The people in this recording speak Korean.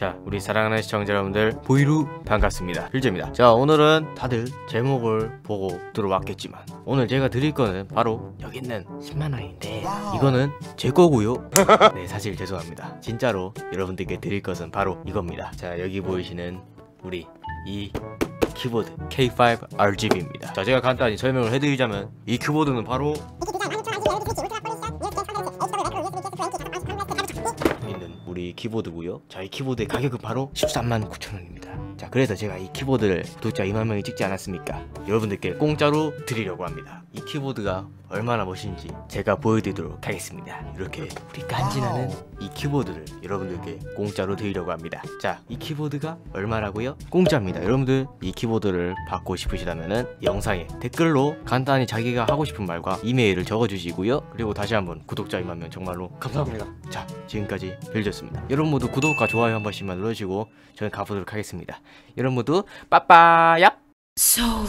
자 우리 사랑하는 시청자 여러분들 보이루 반갑습니다. 필재입니다. 자 오늘은 다들 제목을 보고 들어왔겠지만 오늘 제가 드릴 거는 바로 여기 있는 10만원인데 이거는 제 거고요. 네 사실 죄송합니다. 진짜로 여러분들께 드릴 것은 바로 이겁니다. 자 여기 보이시는 우리 이 키보드 K5 RGB입니다. 자 제가 간단히 설명을 해드리자면 이 키보드는 바로 우리 키보드고요. 자, 이 키보드의 가격은 바로 13만 9천 원입니다. 자, 그래서 제가 이 키보드를 구독자 2만 명이 찍지 않았습니까? 여러분들께 공짜로 드리려고 합니다. 이 키보드가 얼마나 멋있는지 제가 보여드리도록 하겠습니다. 이렇게 우리 간지나는 이 키보드를 여러분들께 공짜로 드리려고 합니다. 자, 이 키보드가 얼마라고요? 공짜입니다. 여러분들 이 키보드를 받고 싶으시다면은 영상에 댓글로 간단히 자기가 하고 싶은 말과 이메일을 적어주시고요. 그리고 다시 한번 구독자 2만 명 정말로 감사합니다. 자, 지금까지 빌졌습니다. 여러분 모두 구독과 좋아요 한 번씩만 눌러주시고 저는 가보도록 하겠습니다. 여러분 모두 빠빠야! Soul